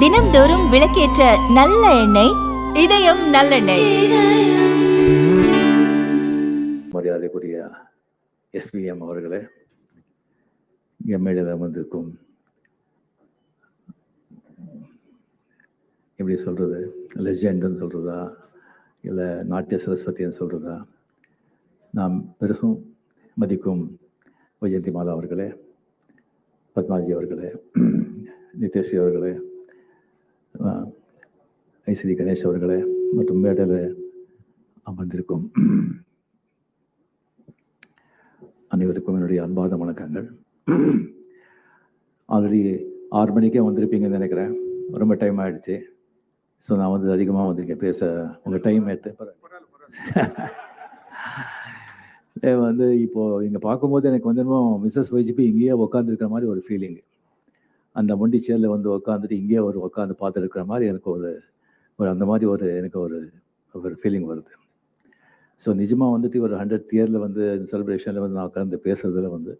தினம்தோறும் விளக்கேற்ற நல்ல எண்ணெய் இதயம் நல்லெண்ணெய். மரியாதைக்குரிய எஸ்பிஎம் அவர்களே எம்எல்ஏ அமர்ந்திருக்கும் எப்படி சொல்கிறது லெஜெண்டுன்னு சொல்கிறதா இல்லை நாட்டிய சரஸ்வதின்னு சொல்கிறதா நாம் பெருசும் மதிக்கும் வைஜந்தி மாலா அவர்களே பத்மாஜி அவர்களே நிதேஷ் அவர்களே ஐசிடி கணேஷ் அவர்களே மற்றும் மேடையில் அமர்ந்திருக்கும் அனைவருக்கும் என்னுடைய அன்பார்ந்த வணக்கங்கள். ஆல்ரெடி ஆறு மணிக்கே வந்திருப்பீங்கன்னு நினைக்கிறேன். ரொம்ப டைம் ஆயிடுச்சு. ஸோ நான் வந்து அதிகமாக வந்திருக்கேன் பேச உங்கள் டைம் எடுத்து வந்து இப்போது இங்கே பார்க்கும்போது எனக்கு வந்து என்னமோ மிஸ்ஸஸ் வைஜிபி இங்கேயே உட்காந்துருக்கிற மாதிரி ஒரு ஃபீலிங் அந்த மொண்டி சேரில் வந்து உட்காந்துட்டு இங்கேயே ஒரு உட்காந்து பார்த்துருக்கிற மாதிரி எனக்கு ஒரு ஒரு அந்த மாதிரி ஒரு எனக்கு ஒரு ஒரு ஃபீலிங் வருது. ஸோ நிஜமாக வந்துட்டு ஒரு ஹண்ட்ரட் இயரில் வந்து செலிப்ரேஷனில் வந்து நான் உட்காந்து பேசுறதுல வந்து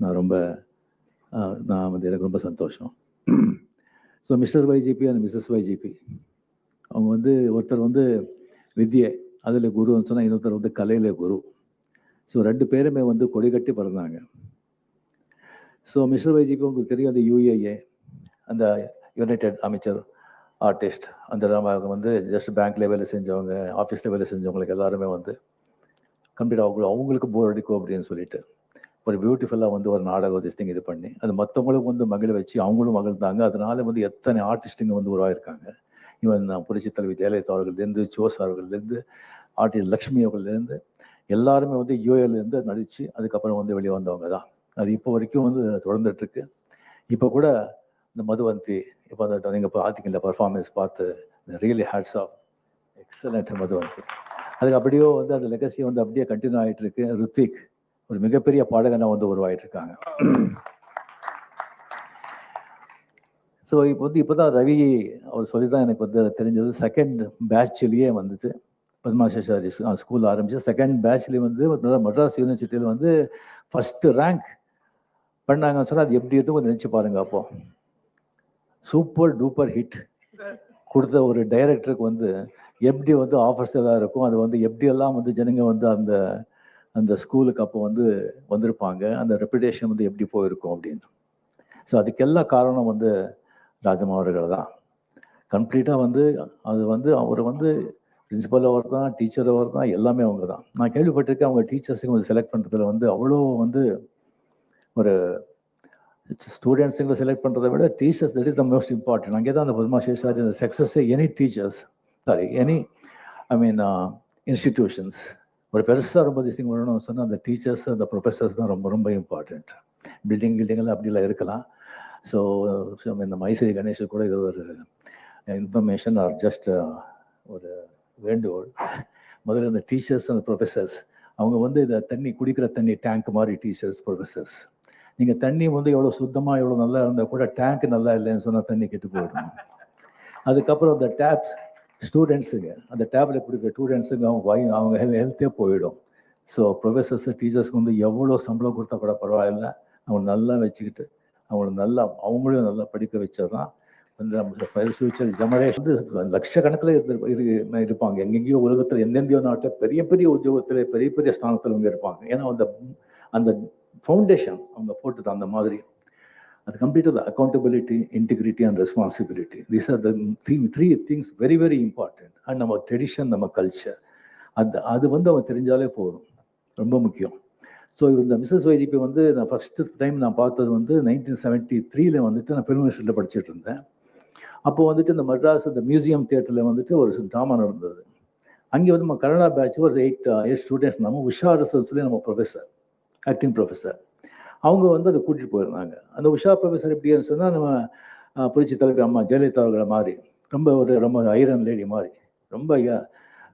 நான் ரொம்ப நான் வந்து எனக்கு ரொம்ப சந்தோஷம். So Mr YGP and Mrs YGP அவங்க வந்து ஒருத்தர் வந்து வித்யை அதில் குருன்னு சொன்னால் இன்னொருத்தர் வந்து கலையில் குரு. ஸோ ரெண்டு பேருமே வந்து கொடி கட்டி பிறந்தாங்க. ஸோ மிஸ்டர் வைஜிபி உங்களுக்கு தெரியும் அந்த யூஏஏ அந்த யுனைடெட் அமைச்சர் ஆர்டிஸ்ட் அந்த அவங்க வந்து ஜஸ்ட் பேங்க்ல வேலை செஞ்சவங்க ஆஃபீஸில் வேலை செஞ்சவங்களுக்கு எல்லாருமே வந்து கம்ப்ளீட் அவங்க அவங்களுக்கு போர் அடிக்கும் அப்படின்னு சொல்லிட்டு ஒரு பியூட்டிஃபுல்லாக வந்து ஒரு நாடக திஸ்டிங் இது பண்ணி அது மற்றவங்களுக்கும் வந்து மகிழ வச்சு அவங்களும் மகிழ்ந்தாங்க. அதனால வந்து எத்தனை ஆர்டிஸ்ட்டுங்க வந்து உருவாயிருக்காங்க. இவன் புரட்சி தலைவி ஜெயலலிதா அவர்கள்லேருந்து ஜோஸ் அவர்கள்லேருந்து ஆர்டிஸ்ட் லக்ஷ்மி அவர்கள்லேருந்து எல்லாருமே வந்து யூஏலேருந்து நடித்து அதுக்கப்புறம் வந்து வெளியே வந்தவங்க தான். அது இப்போ வரைக்கும் வந்து தொடர்ந்துட்டுருக்கு. இப்போ கூட இந்த மதுவந்தி இப்போ அந்த நீங்கள் இப்போ பார்த்தீங்கல்ல பர்ஃபார்மன்ஸ் பார்த்து really hats off excellent Madhuvanthi. அதுக்கு அப்படியோ வந்து அந்த லெகசி வந்து அப்படியே கண்டினியூ ஆகிட்டு இருக்கு ருத்விக் ஒரு மிகப்பெரிய பாடகனாக வந்து உருவாகிட்டு இருக்காங்க ஸோ இப்போ வந்து இப்போ தான் ரவி அவர் சொல்லி தான் எனக்கு வந்து தெரிஞ்சது. செகண்ட் பேட்ச்லேயே வந்துட்டு பத்மாசேஷாரி ஸ்கூல் ஆரம்பித்து செகண்ட் பேட்ச்லேயும் வந்து மெட்ராஸ் யூனிவர்சிட்டியில் வந்து ஃபஸ்ட்டு ரேங்க் பண்ணாங்கன்னு சொன்னால் அது எப்படி இருக்கும் கொஞ்சம் நினச்சி பாருங்க அப்போது சூப்பர் டூப்பர் ஹிட் கொடுத்த ஒரு டைரக்டருக்கு வந்து எப்படி வந்து ஆஃபர்ஸ் எல்லாம் இருக்கும் அது வந்து எப்படியெல்லாம் வந்து ஜனங்க வந்து அந்த அந்த ஸ்கூலுக்கு அப்போ வந்து வந்திருப்பாங்க அந்த ரெப்புடேஷன் வந்து எப்படி போயிருக்கும் அப்படின்னு. ஸோ அதுக்கெல்லாம் காரணம் வந்து ராஜமா அவர்கள் தான். கம்ப்ளீட்டாக வந்து அது வந்து அவர் வந்து பிரின்சிபல் அவர் தான் டீச்சர் அவர் தான் எல்லாமே அவங்க தான் நான் கேள்விப்பட்டிருக்கேன் அவங்க டீச்சர்ஸுக்கு வந்து செலக்ட் பண்ணுறதுல வந்து அவ்வளோ வந்து ஒரு ஸ்டூடெண்ட்ஸுங்களை செலக்ட் பண்ணுறதை விட teachers that is the most important அங்கே தான் அந்த பத்மா சேஷாரி uh, அந்த success any teachers sorry any I mean institutions ஒரு பெருசாக ரொம்ப திசிங் வரணும்னு சொன்னால் அந்த டீச்சர்ஸ் அந்த ப்ரொஃபஸர்ஸ் தான் ரொம்ப ரொம்ப இம்பார்ட்டண்ட் பில்டிங் கில்டிங்கெல்லாம் அப்படிலாம் இருக்கலாம். ஸோ இந்த மைசூரி கணேஷ் கூட இது ஒரு இன்ஃபர்மேஷன் ஆர் ஜஸ்ட் ஒரு வேண்டுகோள். முதல்ல இந்த டீச்சர்ஸ் அந்த ப்ரொஃபஸர்ஸ் அவங்க வந்து இந்த தண்ணி குடிக்கிற தண்ணி டேங்க் மாதிரி டீச்சர்ஸ் ப்ரொஃபஸர்ஸ் நீங்கள் தண்ணி வந்து எவ்வளோ சுத்தமாக எவ்வளோ நல்லா இருந்தால் கூட டேங்க் நல்லா இல்லைன்னு சொன்னால் தண்ணி கெட்டு போயிடும். அதுக்கப்புறம் அந்த டேப்ஸ் ஸ்டூடெண்ட்ஸுங்க அந்த டேப்லெட் கொடுக்குற ஸ்டூடெண்ட்ஸுங்க அவங்க வாய் அவங்க ஹெல்த்தே போயிடும். ஸோ ப்ரொஃபஸர்ஸ் டீச்சர்ஸ்க்கு வந்து எவ்வளோ சம்பளம் கொடுத்தா கூட பரவாயில்ல. அவங்க நல்லா வச்சுக்கிட்டு அவங்கள நல்லா அவங்களையும் நல்லா படிக்க வச்சால் தான் நம்ம ஃபியூச்சர் ஜெனரேஷன் வந்து லட்சக்கணக்கில் இரு- இருப்பாங்க. எங்கெங்கேயோ உலகத்தில் எந்தெந்தையோ நாட்டில் பெரிய பெரிய உத்தியோகத்தில் பெரிய பெரிய ஸ்தானத்தில் இவங்க இருப்பாங்க. ஏன்னா அந்த அந்த ஃபவுண்டேஷன் அவங்க போட்டது அந்த மாதிரி. அது கம்ப்ளீட்டாக accountability integrity and responsibility these are the three things very very important and நம்ம ட்ரெடிஷன் நம்ம கல்ச்சர் அது அது வந்து அவன் தெரிஞ்சாலே போதும். ரொம்ப முக்கியம். ஸோ இந்த மிஸ்ஸஸ் வைஜிபி வந்து நான் ஃபஸ்ட்டு டைம் நான் பார்த்தது வந்து நைன்டீன் செவன்ட்டி த்ரீல வந்துட்டு நான் ஃபிலிம் படிச்சுட்டு இருந்தேன். அப்போ வந்துட்டு இந்த மெட்ராஸ் இந்த மியூசியம் தியேட்டரில் வந்துட்டு ஒரு ட்ராமா நடந்தது. அங்கே வந்து நம்ம கனடா பேட்ச் ஒரு எயிட் எயிட் ஸ்டூடெண்ட்ஸ் நம்ம உஷா ரிசர்ஸ்லேயே சொல்லி நம்ம ப்ரொஃபஸர் ஆக்டிங் ப்ரொஃபஸர் அவங்க வந்து அதை கூட்டிகிட்டு போயிருந்தாங்க. அந்த உஷா ப்ரொஃபஸர் எப்படின்னு சொன்னால் நம்ம புரட்சி தலைவர் அம்மா ஜெயலலிதா அவர்களை மாதிரி ரொம்ப ஒரு ரொம்ப ஐரன் லேடி மாதிரி ரொம்ப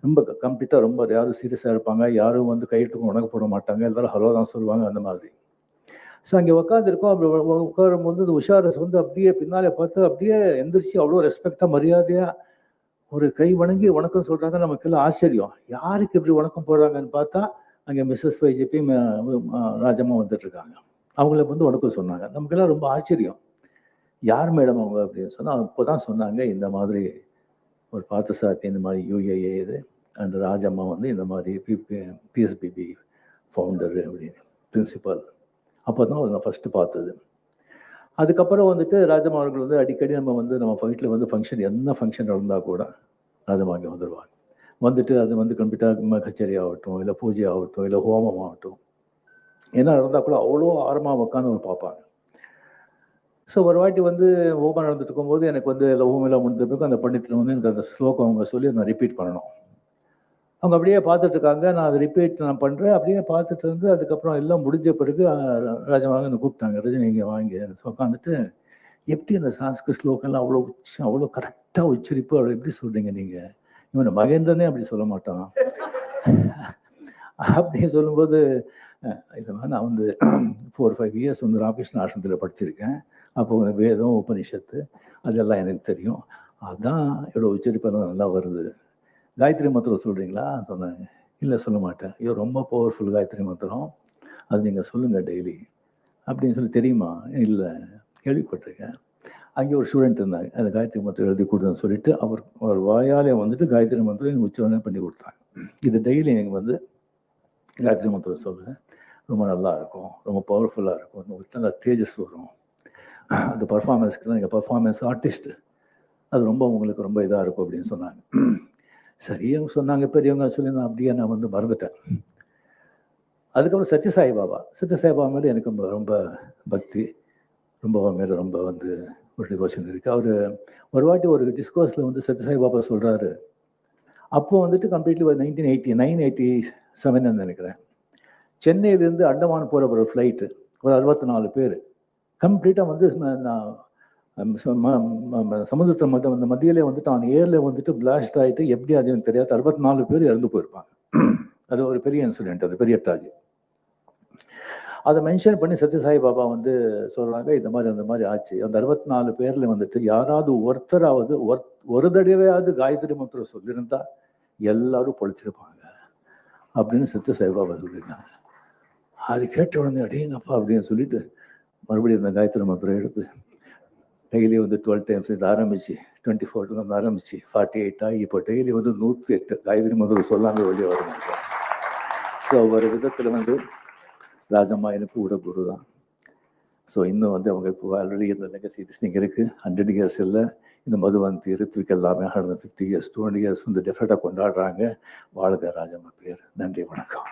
ரொம்ப கம்ப்ளீட்டாக ரொம்ப யாரும் சீரியஸாக இருப்பாங்க. யாரும் வந்து கையெழுத்துக்கும் உணக்க போட மாட்டாங்க. எல்லாரும் ஹலோ தான் சொல்லுவாங்க அந்த மாதிரி. ஸோ அங்கே உட்காந்துருக்கோம் அப்படி உட்காரும் போது உட்காரும்போது இந்த உஷாரஸ் வந்து அப்படியே பின்னாலே பார்த்து அப்படியே எந்திரிச்சு அவ்வளோ ரெஸ்பெக்டாக மரியாதையாக ஒரு கை வணங்கி வணக்கம் சொல்கிறாங்க நமக்கு எல்லாம் ஆச்சரியம் யாருக்கு இப்படி வணக்கம் போடுறாங்கன்னு பார்த்தா அங்கே மிஸ்ஸஸ் வைஜேபி ராஜம்மா வந்துட்டுருக்காங்க அவங்கள வந்து வணக்கம் சொன்னாங்க நமக்கெல்லாம் ரொம்ப ஆச்சரியம் யார் மேடம் அவங்க அப்படின்னு சொன்னால் அப்போ தான் சொன்னாங்க இந்த மாதிரி ஒரு பார்த்தசாரதி இந்த மாதிரி யூஏஏ இது அண்ட் ராஜம்மா வந்து இந்த மாதிரி பிஎஸ்பிபி ஃபவுண்டர் அப்படின்னு பிரின்சிபால் அப்போ தான் நான் ஃபஸ்ட்டு பார்த்தது. அதுக்கப்புறம் வந்துட்டு ராஜம்மா அவர்கள் வந்து அடிக்கடி நம்ம வந்து நம்ம வீட்டில் வந்து ஃபங்க்ஷன் என்ன ஃபங்க்ஷன் நடந்தால் கூட ராஜமா இங்கே வந்துடுவாங்க வந்துட்டு அது வந்து கம்ப்யூட்டர் கச்சேரி ஆகட்டும் இல்லை பூஜை ஆகட்டும் இல்லை ஹோமம் ஆகட்டும். என்ன நடந்தால் கூட அவ்வளோ ஆரமாக உட்காந்து அவங்க பார்ப்பாங்க. ஸோ ஒரு வாட்டி வந்து ஹோமம் நடந்துட்டு இருக்கும்போது எனக்கு வந்து ஹோமெல்லாம் ஹோமம் எல்லாம் முடிஞ்ச பிறகு அந்த பண்டித்தில் வந்து எனக்கு அந்த ஸ்லோகம் அவங்க சொல்லி நான் ரிப்பீட் பண்ணணும். அவங்க அப்படியே பார்த்துட்டு இருக்காங்க. நான் அதை ரிப்பீட் நான் பண்ணுறேன் அப்படியே பார்த்துட்டு இருந்து அதுக்கப்புறம் எல்லாம் முடிஞ்ச பிறகு ராஜமாக என்னை கூப்பிட்டாங்க. ரஜினி இங்கே வாங்கி உட்காந்துட்டு எப்படி அந்த சான்ஸ்கிருத் ஸ்லோகம்லாம் அவ்வளோ உச்ச அவ்வளோ கரெக்டாக உச்சரிப்பு அவ்வளோ எப்படி சொல்கிறீங்க நீங்கள் இவனை மகேந்திரனே அப்படி சொல்ல மாட்டான். அப்படி சொல்லும்போது இதை இது மாதிரி நான் வந்து ஃபோர் ஃபைவ் இயர்ஸ் வந்து ராமகிருஷ்ண ஆசிரமத்தில் படிச்சிருக்கேன். அப்போ வேதம் உபனிஷத்து அதெல்லாம் எனக்கு தெரியும். அதுதான் இவ்வளோ உச்சரிப்பெல்லாம் நல்லா வருது. காயத்ரி மந்திரம் சொல்கிறீங்களா சொன்னாங்க இல்லை சொல்ல மாட்டேன். ஐயோ ரொம்ப பவர்ஃபுல் காயத்ரி மந்திரம். அது நீங்கள் சொல்லுங்கள் டெய்லி அப்படின்னு சொல்லி தெரியுமா? இல்லை கேள்விப்பட்டிருக்கேன். அங்கே ஒரு ஸ்டூடெண்ட் இருந்தாங்க. அந்த காயத்ரி மந்திரம் எழுதி கொடுத்தேன்னு சொல்லிட்டு அவர் அவர் வாயாலே வந்துட்டு காயத்ரி மந்திரம் எனக்கு உச்சவனே பண்ணி கொடுத்தாங்க. இது டெய்லி எனக்கு வந்து காயத்ரி மந்திரம் சொல்லுவேன் ரொம்ப நல்லா இருக்கும். ரொம்ப பவர்ஃபுல்லாக இருக்கும். உங்களுக்கு தேஜஸ் வரும். அந்த பர்ஃபார்மன்ஸ்க்குலாம் எங்கள் பர்ஃபார்மன்ஸ் ஆர்டிஸ்ட்டு அது ரொம்ப உங்களுக்கு ரொம்ப இதாக இருக்கும் அப்படின்னு சொன்னாங்க. சரி சொன்னாங்க பெரியவங்க சொல்லி நான் அப்படியே நான் வந்து மறந்துட்டேன். அதுக்கப்புறம் சத்யசாய் பாபா. சத்யசாய் பாபா மேலே எனக்கு ரொம்ப ரொம்ப பக்தி. ரொம்ப மேலே ரொம்ப வந்து ஒரு டிவோஷன் இருக்குது அவர் ஒரு வாட்டி ஒரு டிஸ்கோஸில் வந்து சத்யசாய் பாபா சொல்கிறாரு அப்போ வந்துட்டு completely nineteen eighty nine eighty seven நினைக்கிறேன். சென்னையிலேருந்து அண்டமான் போகிற ஒரு ஃப்ளைட்டு ஒரு அறுபத்தி நாலு பேர். கம்ப்ளீட்டாக வந்து நான் சமுதிரத்தில் ம- மத்த அந்த மத்தியிலே வந்துட்டு அவன் ஏரில் வந்துட்டு பிளாஸ்ட் ஆகிட்டு எப்படி அதுன்னு தெரியாது. அறுபத்தி நாலு பேர் இறந்து போயிருப்பாங்க. அது ஒரு பெரிய இன்சிடென்ட் அது பெரிய டாஜ் அதை மென்ஷன் பண்ணி சத்யசாய் பாபா வந்து சொல்கிறாங்க இந்த மாதிரி அந்த மாதிரி ஆச்சு. அந்த அறுபத்தி நாலு பேரில் வந்துட்டு யாராவது ஒருத்தராவது ஒரு ஒரு தடவையாவது காயத்ரி மந்திரம் சொல்லியிருந்தா எல்லாரும் பொழைச்சிருப்பாங்க. அப்படின்னு சத்யசாய் பாபா சொல்லியிருக்காங்க அது கேட்ட உடனே அடேங்கப்பா அப்படின்னு சொல்லிட்டு மறுபடியும் அந்த காயத்ரி மந்திரம் எடுத்து டெய்லி வந்து டுவெல் டைம்ஸ் இது ஆரம்பிச்சு டுவெண்ட்டி ஃபோர் வந்து ஆரம்பிச்சு ஃபார்ட்டி எயிட் ஆகி இப்போ டெய்லி வந்து நூற்றி எட்டு காயத்ரி மந்திரம் சொல்லாமல் வெளியே வர மாட்டோம் ஸோ ஒரு விதத்தில் வந்து ராஜம்மா எனக்கு கூட குரு தான் ஸோ இன்னும் வந்து அவங்க இப்போ ஆல்ரெடி இந்த லெகசி திங் இருக்குது ஹண்ட்ரட் இயர்ஸ் இல்லை. இந்த மதுவந்தி ரித்விக் எல்லாமே hundred fifty years two hundred years வந்து டெஃபரெண்டாக கொண்டாடுறாங்க. வாழ்க ராஜம்மா பேர். நன்றி வணக்கம்.